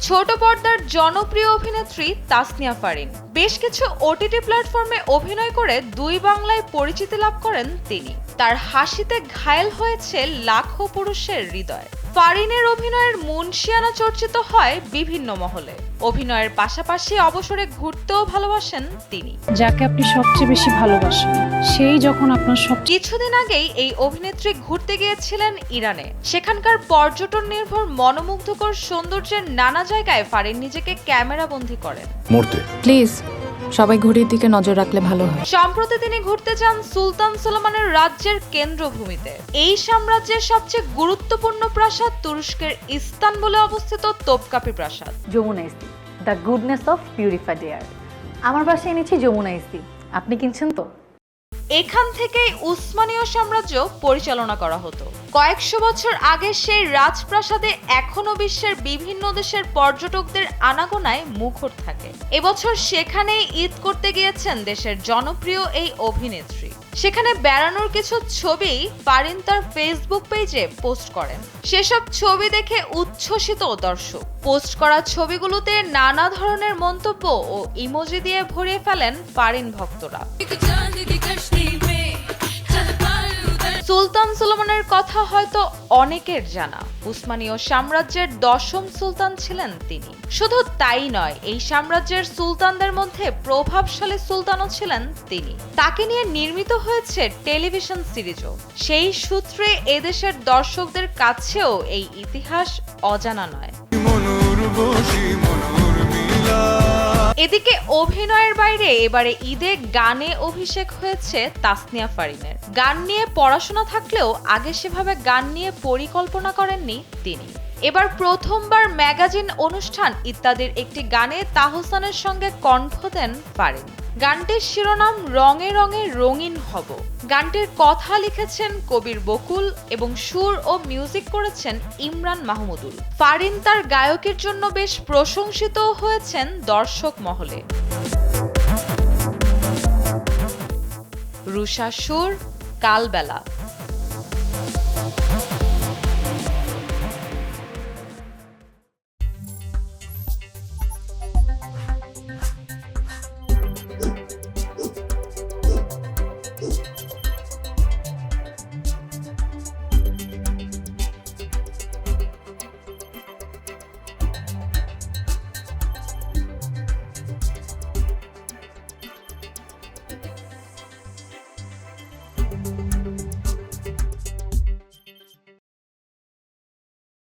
ছোট পর্দার জনপ্রিয় অভিনেত্রী তাসনিয়া ফারিন। বেশ কিছু ওটিটি প্ল্যাটফর্মে অভিনয় করে দুই বাংলায় পরিচিতি লাভ করেন তিনি। তার হাসিতে ঘায়েল হয়েছে লাখো পুরুষের হৃদয়। ফারিনের অভিনয়ের মুন্সিয়ানা চর্চিত হয় বিভিন্ন মহলে। অভিনয়ের পাশাপাশি অবসরে ঘুরতেও ভালোবাসেন তিনি। যাকে আপনি সবচেয়ে বেশি ভালোবাসেন সেই যখন আপনার সব কিছুদিন আগেই এই অভিনেত্রী ঘুরতে গিয়েছিলেন ইরানে। সেখানকার পর্যটন নির্ভর মনোমুগ্ধকর সৌন্দর্যের নানা জায়গায় ফারিন নিজেকে ক্যামেরাবন্দি করেন। মরতে। প্লিজ সবাই ঘড়ির দিকে নজর রাখলে ভালো হয়। সম্প্রতি তিনি ঘুরতে যান সুলতান সুলেমানের রাজ্যের কেন্দ্রভূমিতে। এই সাম্রাজ্যের সবচেয়ে গুরুত্বপূর্ণ প্রাসাদ তুরস্কের ইস্তানবুলে অবস্থিত তোপকাপি প্রাসাদ। Jamuna ইস্তি the goodness of purified air আমার বাসায় এনেছি যমুনা ইস্তি আপনি কিনছেন তো? এখান থেকেই উসমানীয় সাম্রাজ্য পরিচালনা করা হতো। কয়েকশো বছর আগে সেই রাজপ্রাসাদে এখনও বিশ্বের বিভিন্ন দেশের পর্যটকদের আনাগোনায় মুখর থাকে। এবছর সেখানেই ঈদ করতে গিয়েছেন দেশের জনপ্রিয় এই অভিনেত্রী। সেখানে বেড়ানোর কিছু ছবি পারিন তার ফেসবুক পেজে পোস্ট করেন। সেসব ছবি দেখে উচ্ছ্বসিত দর্শক। পোস্ট করা ছবিগুলোতে নানা ধরনের মন্তব্য ও ইমোজি দিয়ে ভরিয়ে ফেলেন পারিন ভক্তরা। সুলতান সুলেমানের কথা হয়তো অনেকের জানা। উসমানীয় সাম্রাজ্যের দশম সুলতান ছিলেন তিনি। শুধু তাই নয়, এই সাম্রাজ্যের সুলতানদের মধ্যে প্রভাবশালী সুলতানও ছিলেন তিনি। তাকে নিয়ে নির্মিত হয়েছে টেলিভিশন সিরিজও। সেই সূত্রে এদেশের দর্শকদের কাছেও এই ইতিহাস অজানা নয়। এদিকে অভিনয়ের বাইরে এবারে ঈদে গানে অভিষেক হয়েছে তাসনিয়া ফারিনের। গান নিয়ে পড়াশোনা থাকলেও আগে সেভাবে গান নিয়ে পরিকল্পনা করেননি তিনি। এবার প্রথমবার ম্যাগাজিন অনুষ্ঠান ইত্যাদির একটি গানে তাহসানের সঙ্গে কণ্ঠ দেন পারেন। গানটির শিরোনাম রঙে রঙে রঙিন হব। গানটির কথা লিখেছেন কবির বকুল এবং সুর ও মিউজিক করেছেন ইমরান মাহমুদুল। ফারিন তার গায়কের জন্য বেশ প্রশংসিত হয়েছেন দর্শক মহলে। রুষা সুর, কালবেলা।